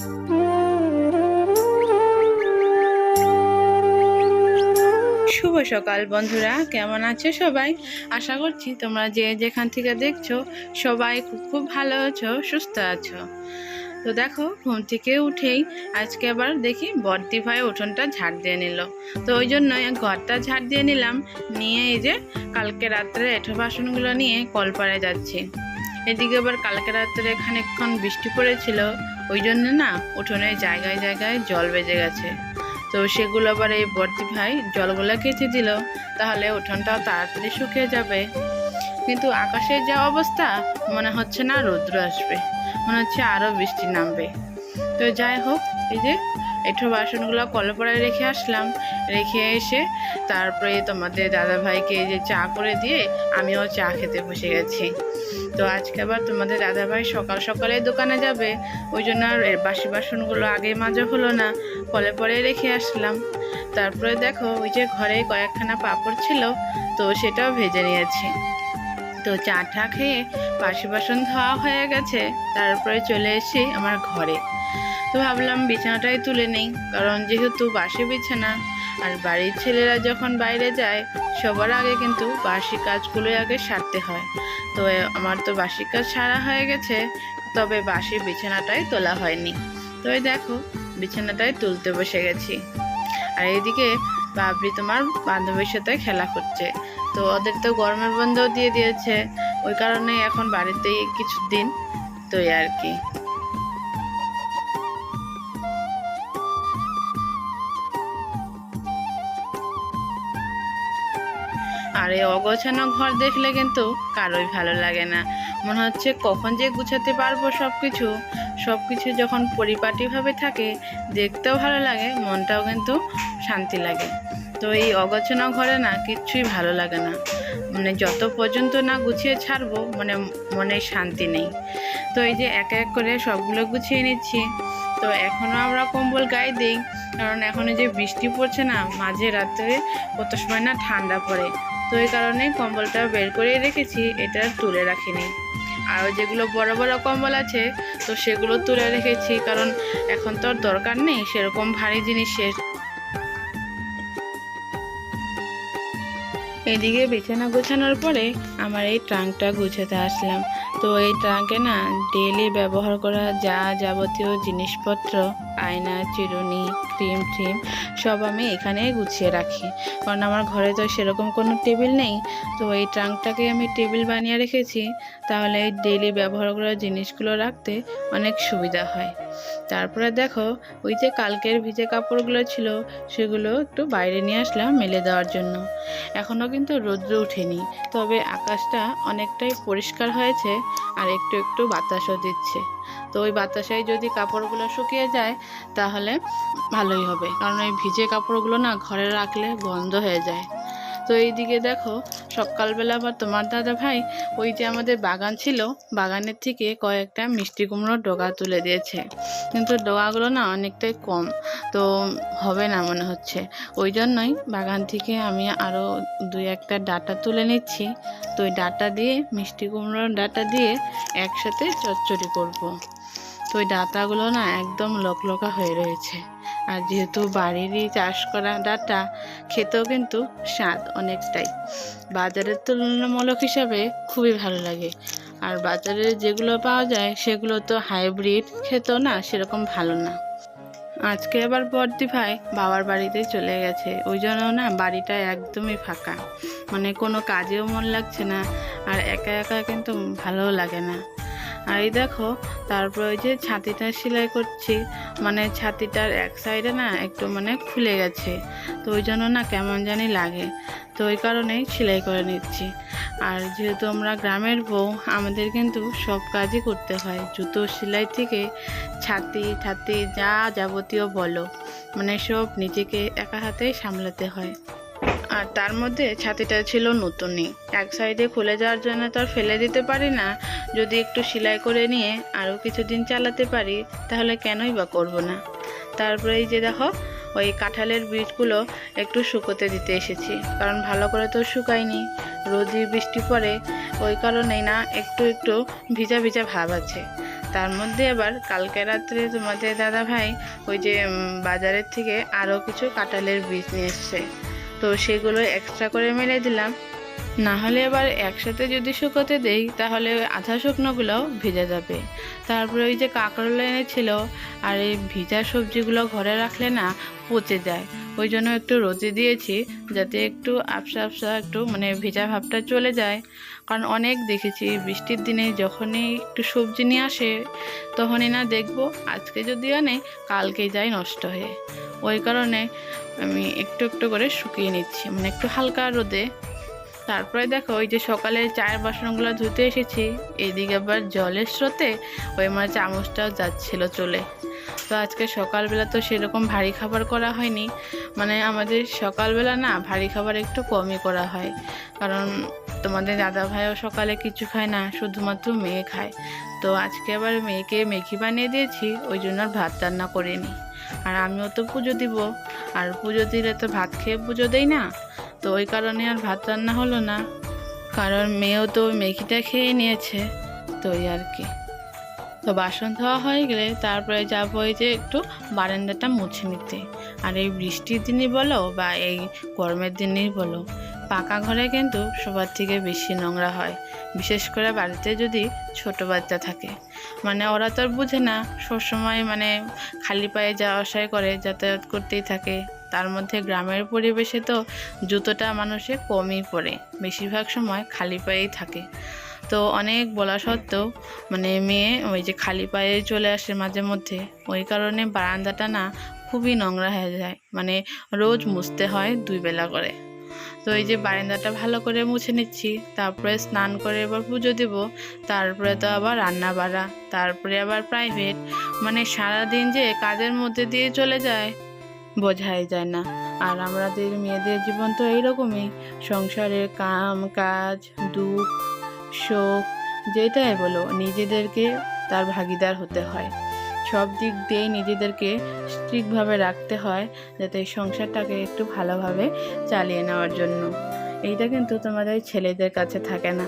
শুভ সকাল বন্ধুরা, কেমন আছো সবাই? আশা করছি তোমরা যে যেখান থেকে দেখছ সবাই খুব ভালো আছো, সুস্থ আছো। তো দেখো, ঘুম থেকে উঠেই আজকে আবার দেখি বর্দি ভাই উঠোনটা ঝাড় দিয়ে নিল। তো ওই জন্য ঘরটা ঝাড় দিয়ে নিলাম, নিয়ে এই যে কালকে রাত্রে এঁঠো বাসনগুলো নিয়ে কলপাড়ে যাচ্ছি। এদিকে আবার কালকে রাত্রে খানিকক্ষণ বৃষ্টি পড়েছিল ওই জন্য না উঠোনের জায়গায় জায়গায় জল বেজে গেছে। তো সেগুলো আবার এই বর্তি ভাই জলগুলো কেচে দিল, তাহলে উঠোনটাও তাড়াতাড়ি শুকিয়ে যাবে। কিন্তু আকাশের যা অবস্থা, মনে হচ্ছে না রৌদ্র আসবে, মনে হচ্ছে আরও বৃষ্টি নামবে। তো যাই হোক, এই যে এঠো বাসনগুলো কলপড়ায় রেখে আসলাম। রেখে এসে তারপরে তোমাদের দাদা ভাইকে এই যে চা করে দিয়ে আমিও চা খেতে বসে গেছি। তো আজকে আবার তোমাদের দাদা ভাই সকাল সকালে দোকানে যাবে। ওই জন্য আর বাসি বাসনগুলো আগে মাজা হলো না, কলে পরে রেখে আসলাম। তারপরে দেখো ওই যে ঘরে কয়েকখানা পাপড় ছিল, তো সেটাও ভেজে নিয়েছি। তো চা টা খেয়ে বাসি বাসন ধোয়া হয়ে গেছে, তারপরে চলে এসে আমার ঘরে। তো ভাবলাম বিছানাটাই তুলে নেই, কারণ যেহেতু বাসি বিছানা, আর বাড়ির ছেলেরা যখন বাইরে যায়, সবার আগে কিন্তু বাসি কাজগুলোই আগে সারতে হয়। তো আমার তো বাসি কাজ সারা হয়ে গেছে, তবে বাসি বিছানাটাই তোলা হয়নি। তো দেখো, বিছানাটাই তুলতে বসে গেছি। আর এইদিকে বাবরি তোমার বান্ধবীর সাথে খেলা করছে। তো ওদের তো গরমের বন্ধও দিয়ে দিয়েছে, ওই কারণে এখন বাড়িতেই কিছুদিন তো আর কি। এই অগোছানো ঘর দেখলে কিন্তু কারোই ভালো লাগে না। মনে হচ্ছে কখন যে গুছাতে পারব সব কিছু সব কিছু যখন পরিপাটিভাবে থাকে, দেখতেও ভালো লাগে, মনটাও কিন্তু শান্তি লাগে। তো এই অগোছানো ঘরে না কিচ্ছুই ভালো লাগে না। মানে যত পর্যন্ত না গুছিয়ে ছাড়বো মানে মনে শান্তি নেই। তো এই যে এক এক করে সবগুলো গুছিয়ে নিচ্ছি। তো এখনও আমরা কম্বল গায়ে দিই, কারণ এখন যে বৃষ্টি পড়ছে না, মাঝে রাত্রে কত সময় না ঠান্ডা পড়ে। তো এই কারণে কম্বলটা বের করে রেখেছি, এটা তুলে রাখিনি। আর যেগুলো বড় বড় কম্বল আছে, তো সেগুলো তুলে রেখেছি, কারণ এখন তো আর দরকার নেই, সেরকম ভারী জিনিসের। এদিকে বিছানা গোছানোর পরে আমার এই ট্রাঙ্কটা গুছাতে আসলাম। তো এই ট্রাঙ্কে না ডেলি ব্যবহার করা যা যাবতীয় জিনিসপত্র, আয়না, চিরুনি ক্রিম ট্রিম সব আমি এখানে গুছিয়ে রাখি। কারণ আমার ঘরে তো সেরকম কোনো টেবিল নেই। তো এই ট্রাঙ্কটাকে আমি টেবিল বানিয়ে রেখেছি। তাহলে এই ডেলি ব্যবহার করা জিনিসগুলো রাখতে অনেক সুবিধা হয়। তারপরে দেখো, ওই যে কালকের ভিজে কাপড়গুলো ছিল, সেগুলো একটু বাইরে নিয়ে আসলাম মেলে দেওয়ার জন্য। এখনও কিন্তু রৌদ্র ওঠেনি তবে আকাশটা অনেকটাই পরিষ্কার হয়েছে আর একটু একটু বাতাসও দিচ্ছে। তো ওই বাতাসায় যদি কাপড়গুলো শুকিয়ে যায়, তাহলে ভালোই হবে। কারণ ওই ভিজে কাপড়গুলো না ঘরে রাখলে গন্ধ হয়ে যায়। তো এইদিকে দেখো, সকালবেলা আবার তোমার দাদা ভাই ওই যে আমাদের বাগান ছিল, বাগানের থেকে কয়েকটা মিষ্টি কুমড়োর ডগা তুলে দিয়েছে। কিন্তু ডগাগুলো না অনেকটাই কম, তো হবে না মনে হচ্ছে। ওই জন্যই বাগান থেকে আমি আরও দুই একটা ডাটা তুলে নিচ্ছি। তো ওই ডাটা দিয়ে, মিষ্টি কুমড়োর ডাটা দিয়ে একসাথে চচ্চড়ি করব। তো ওই ডাটাগুলো না একদম লকলকা হয়ে রয়েছে। আর যেহেতু বাড়িরই চাষ করা ডাটা, খেতেও কিন্তু স্বাদ অনেকটাই। বাজারের তুলনামূলক হিসাবে খুবই ভালো লাগে। আর বাজারে যেগুলো পাওয়া যায়, সেগুলো তো হাইব্রিড খেতেও না সেরকম ভালো না। আজকে আবার বর্দি ভাই বাবার বাড়িতে চলে গেছে। ওই জন্য না বাড়িটা একদমই ফাঁকা। মানে কোনো কাজেও মন লাগছে না, আর একা একা কিন্তু ভালোও লাগে না। আর এই দেখো, তারপর ওই যে ছাতিটা সেলাই করছি মানে ছাতিটার এক সাইডে না একটু মানে খুলে গেছে, তো ওই জন্য না কেমন জানি লাগে, তো ওই কারণেই সেলাই করে নিচ্ছি। আর যেহেতু আমরা গ্রামের বউ, আমাদের কিন্তু সব কাজই করতে হয়, জুতো সেলাই থেকে ছাতি ছাতি যা যাবতীয় বলো মানে সব নিজেকে একা হাতেই সামলাতে হয়। আর তার মধ্যে ছাতিটা ছিল নতুনই। এক সাইডে খুলে যাওয়ার জন্য তো আর ফেলে দিতে পারি না। যদি একটু সেলাই করে নিয়ে আরও কিছুদিন চালাতে পারি, তাহলে কেনই বা করব না? তারপরে এই যে দেখো, ওই কাঁঠালের বীজগুলো একটু শুকোতে দিতে এসেছি। কারণ ভালো করে তো শুকায়নি। রোদি বৃষ্টি পড়ে, ওই কারণেই না একটু একটু ভিজা ভিজা ভাব আছে। তার মধ্যে আবার কালকে রাত্রে তোমাদের দাদা ভাই ওই যে বাজারের থেকে আরও কিছু কাঁঠালের বীজ নিয়ে এসছে। তো সেগুলো এক্সট্রা করে মেলে দিলাম। না হলে এবার একসাথে যদি শুকোতে দেই, তাহলে আধা শুকনোগুলোও ভিজে যাবে। তারপরে ওই যে কাঁকরোল এনেছিল, আর এই ভিজা সবজিগুলো ঘরে রাখলে না পচে যায়। ওই জন্য একটু রোদে দিয়েছি, যাতে একটু আবসা আবসা একটু মানে ভেজা ভাবটা চলে যায়। কারণ অনেক দেখেছি, বৃষ্টির দিনে যখনই একটু সবজি নিয়ে আসে, তখনই না দেখব, আজকে যদি আনে, কালকেই যায় নষ্ট হয়ে। ওই কারণে আমি একটু একটু করে শুকিয়ে নিচ্ছি। মানে একটু হালকা রোদে। তারপরে দেখো, ওই যে সকালে চায়ের বাসনগুলো ধুতে এসেছি। এইদিকে আবার জলের স্রোতে ওই আমার চামচটাও যাচ্ছিল চলে। তো আজকে সকালবেলা তো সেরকম ভারী খাবার করা হয়নি। মানে আমাদের সকালবেলা না ভারী খাবার একটু কমই করা হয়। কারণ তোমাদের দাদা ভাইও সকালে কিছু খায় না, শুধুমাত্র মেয়ে খায়। তো আজকে আবার মেয়েকে মেঘি বানিয়ে দিয়েছি, ওই জন্য ভাত রান্না করিনি। আর আমিও তো পুজো দিব। আর পুজো দিলে তো ভাত খেয়ে পুজো দেই না। তো ওই কারণে আর ভাত রান্না হলো না। কারণ মেয়েও তো ওই মেঘিটা খেয়ে নিয়েছে। তো ওই আর কি। তো বাসন ধোয়া হয়ে গেলে তারপরে যাব ওই যে একটু বারান্দাটা মুছে নিতে। আর এই বৃষ্টির দিনই বলো বা এই গরমের দিনই বলো। পাকা ঘরে কিন্তু সবার থেকে বেশি নোংরা হয়। বিশেষ করে বাড়িতে যদি ছোট বাচ্চা থাকে। মানে ওরা তো আর বুঝে না, সবসময় মানে খালি পায়ে যাওয়া আসাই করে, যাতায়াত করতেই থাকে। তার মধ্যে গ্রামের পরিবেশে তো জুতোটা মানুষে কমই পরে বেশিরভাগ সময় খালি পায়েই থাকে। তো অনেক বলা সত্ত্বেও মানে মেয়ে ওই যে খালি পায়ে চলে আসে মাঝে মধ্যে, ওই কারণে বারান্দাটা না খুবই নোংরা হয়ে যায়। মানে রোজ মুছতে হয় দুই বেলা করে। তো এই যে বারান্দাটা ভালো করে মুছে নিচ্ছি, তারপরে স্নান করে এবার পুজো দেব, তারপরে তো আবার রান্না বাড়া তারপরে আবার প্রাইভেট মানে সারাদিন যে কাজের মধ্যে দিয়ে চলে যায়, বোঝাই যায় না। আর আমাদের মেয়েদের জীবন তো এইরকমই, সংসারের কাম, কাজ, দুঃখ, শোক, যেটাই বলো, নিজেদেরকে তার ভাগিদার হতে হয়। সব দিক দিয়েই নিজেদেরকে স্ট্রিকভাবে রাখতে হয়, যাতে এই সংসারটাকে একটু ভালোভাবে চালিয়ে নেওয়ার জন্য। এইটা কিন্তু তোমাদের ছেলেদের কাছে থাকে না।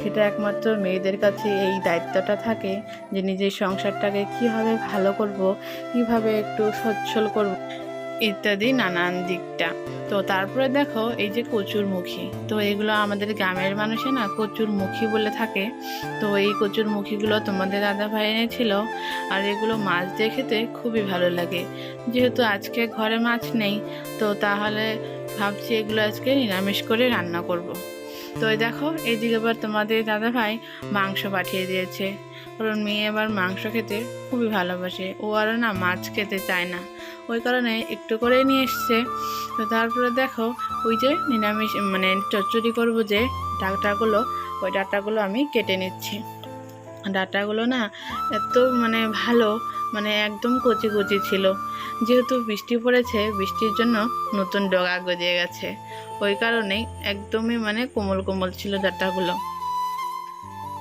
সেটা একমাত্র মেয়েদের কাছে এই দায়িত্বটা থাকে যে নিজের সংসারটাকে কীভাবে ভালো করব, কীভাবে একটু সচ্ছল করব। ইত্যাদি নানান দিকটা। তো তারপরে দেখো এই যে কচুর মুখী তো এগুলো আমাদের গ্রামের মানুষে না কচুর মুখী বলে থাকে। তো এই কচুর মুখীগুলো তোমাদের দাদা ভাই এনেছিল আর এগুলো মাছ দিয়ে খেতে খুবই ভালো লাগে। যেহেতু আজকে ঘরে মাছ নেই, তো তাহলে ভাবছি এগুলো আজকে নিরামিষ করে রান্না করব। তো দেখো, এদিকে আবার তোমাদের দাদা ভাই মাংস পাঠিয়ে দিয়েছে। কারণ মেয়ে আবার মাংস খেতে খুবই ভালোবাসে। ও আরও না মাছ খেতে চায় না। ওই কারণে একটু করে নিয়ে এসছে। তো তারপরে দেখো, ওই যে নিরামিষ মানে চচ্চড়ি করব যে ডাকটাগুলো ওই ডাটাগুলো আমি কেটে নিচ্ছি। ডাঁটাগুলো না এত মানে ভালো মানে একদম কচি কচি ছিল। যেহেতু বৃষ্টি পড়েছে, বৃষ্টির জন্য নতুন ডগা গজিয়ে গেছে। ওই কারণেই একদমই মানে কোমল কোমল ছিল ডাঁটাগুলো।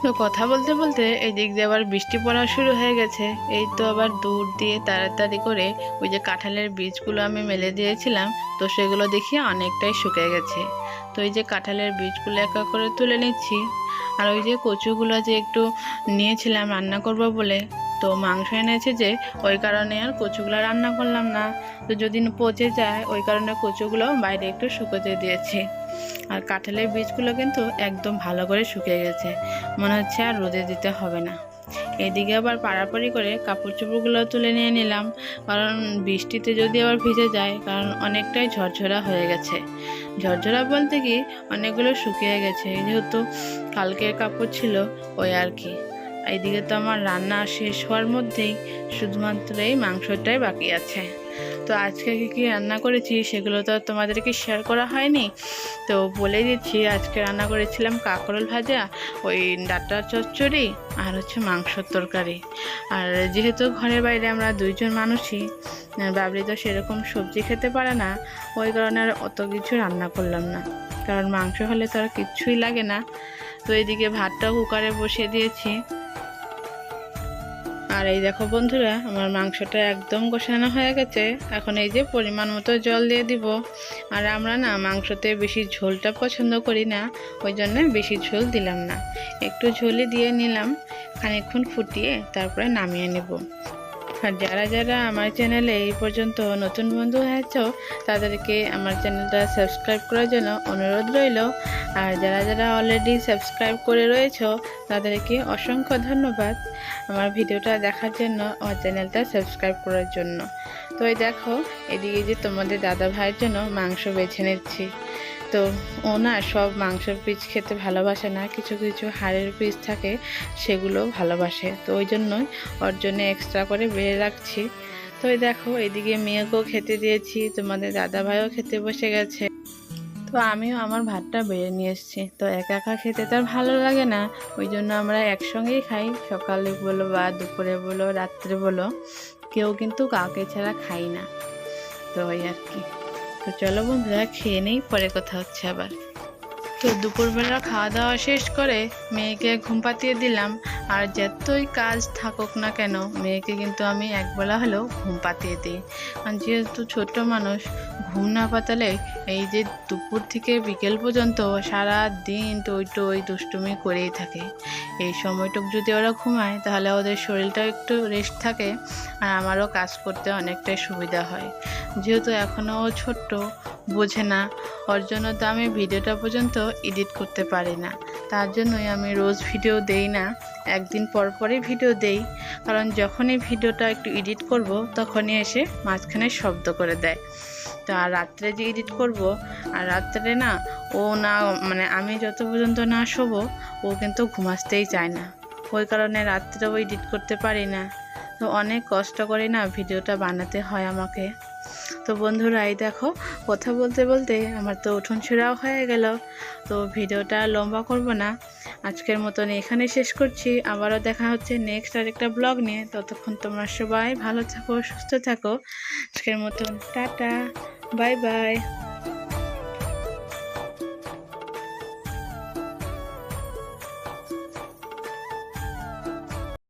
তো কথা বলতে বলতে এই দিক দিয়ে আবার বৃষ্টি পড়া শুরু হয়ে গেছে। এই তো আবার দূর দিয়ে তাড়াতাড়ি করে ওই যে কাঁঠালের বীজগুলো আমি মেলে দিয়েছিলাম, তো সেগুলো দেখি অনেকটাই শুকিয়ে গেছে। তো এই যে কাঁঠালের বীজগুলো একা করে তুলে নিচ্ছি। আর ওই যে কচুগুলো যে একটু নিয়েছিলাম রান্না করব বলে, তো মাংস এনেছে যে ওই কারণে আর কচুগুলো রান্না করলাম না। তো যদি পচে যায়, ওই কারণে কচুগুলো বাইরে একটু শুকোতে দিয়েছি। আর কাঁঠালের বীজগুলো কিন্তু একদম ভালো করে শুকিয়ে গেছে। মনে হচ্ছে আর রোদে দিতে হবে না। এদিকে আবার পাড়াপাড়ি করে কাপড় চোপড়গুলো তুলে নিয়ে নিলাম। কারণ বৃষ্টিতে যদি আবার ভিজে যায়, কারণ অনেকটাই ঝরঝরা হয়ে গেছে। ঝরঝরা বলতে কি অনেকগুলো শুকিয়ে গেছে। যেহেতু কালকের কাপড় ছিল ওই আর কি। এইদিকে তো আমার রান্না শেষ হওয়ার মধ্যেই শুধুমাত্র এই মাংসটাই বাকি আছে। তো আজকে কী কী রান্না করেছি সেগুলো তো আর তোমাদেরকে শেয়ার করা হয়নি। তো বলে দিচ্ছি, আজকে রান্না করেছিলাম কাঁকরোল ভাজা, ওই ডাটা চচ্চড়ি আর হচ্ছে মাংসর তরকারি। আর যেহেতু ঘরের বাইরে আমরা দুইজন মানুষই বাবরি তো সেরকম সবজি খেতে পারে না, ওই কারণে আর অত কিছু রান্না করলাম না। কারণ মাংস হলে তো আর কিচ্ছুই লাগে না। তো এদিকে ভাতটা কুকারে বসিয়ে দিয়েছি। আর এই দেখো বন্ধুরা, আমার মাংসটা একদম কষানো হয়ে গেছে। এখন এই যে পরিমাণ মতো জল দিয়ে দিব। আর আমরা না মাংসতে বেশি ঝোলটা পছন্দ করি না, ওই জন্য বেশি ঝোল দিলাম না। একটু ঝোলই দিয়ে নিলাম, খানিকক্ষণ ফুটিয়ে তারপরে নামিয়ে নেব। আর যারা যারা আমার চ্যানেলে এই পর্যন্ত নতুন বন্ধু হয়েছ, তাদেরকে আমার চ্যানেলটা সাবস্ক্রাইব করার জন্য অনুরোধ রইল। আর যারা যারা অলরেডি সাবস্ক্রাইব করে রয়েছ, তাদেরকে অসংখ্য ধন্যবাদ আমার ভিডিওটা দেখার জন্য, আমার চ্যানেলটা সাবস্ক্রাইব করার জন্য। তো এই দেখো, এদিকে যে তোমাদের দাদা ভাইয়ের জন্য মাংস বেছে নিচ্ছি। তো ও না সব মাংসের পিস খেতে ভালোবাসে না, কিছু কিছু হাড়ের পিস থাকে সেগুলো ভালোবাসে। তো ওই জন্যই ওর জন্য এক্সট্রা করে বেড়ে রাখছি। তো ওই দেখো, এদিকে মেয়েকেও খেতে দিয়েছি, তোমাদের দাদা ভাইও খেতে বসে গেছে। তো আমিও আমার ভাতটা বেড়ে নিয়ে এসেছি। তো একা একা খেতে তার ভালো লাগে না, ওই জন্য আমরা একসঙ্গেই খাই। সকালে বলো বা দুপুরে বলো, রাত্রে বলো, কেউ কিন্তু কাউকে ছাড়া খাই না। তো ওই আর কি। তো চলো বন্ধুরা, খেয়ে নেই, পরে কথা হচ্ছে আবার। তো দুপুরবেলা খাওয়া দাওয়া শেষ করে মেয়েকে ঘুম পাতিয়ে দিলাম। আর যতই কাজ থাকুক না কেন, মেয়েকে কিন্তু আমি একবেলা হলেও ঘুম পাতিয়ে দিই। কারণ যেহেতু ছোট মানুষ, ঘুম না পাতালে এই যে দুপুর থেকে বিকেল পর্যন্ত সারা দিন টই টই দুষ্টুমি করেই থাকে। এই সময়টুক যদি ওরা ঘুমায়, তাহলে ওদের শরীরটাও একটু রেস্ট থাকে। আর আমারও কাজ করতে অনেকটাই সুবিধা হয়। যেহেতু এখনও ছোট্ট, বোঝে না। ওর জন্য তো আমি ভিডিওটা পর্যন্ত এডিট করতে পারি না। তার জন্যই আমি রোজ ভিডিও দেই না। একদিন পর পরই ভিডিও দেই। কারণ যখনই ভিডিওটা একটু এডিট করব, তখনই এসে মাঝখানে শব্দ করে দেয়। তো আর রাত্রে যে এডিট করব, আর রাত্রে না, ও না মানে আমি যত পর্যন্ত না শোবো, ও কিন্তু ঘুমাসতেই চায় না। ওই কারণে রাত্রেও এডিট করতে পারি না। তো অনেক কষ্ট করে না ভিডিওটা বানাতে হয় আমাকে। তো বন্ধুরা এই দেখো, কথা বলতে বলতে আমার তো উঠোন ছেড়াও হয়ে গেল। তো ভিডিওটা লম্বা করব না। আজকের মতন এখানে শেষ করছি। আবারও দেখা হচ্ছে নেক্সট আরেকটা ব্লগ নিয়ে। ততক্ষণ তোমরা সবাই ভালো থাকো, সুস্থ থাকো। আজকের মতন টাটা, বাই বাই।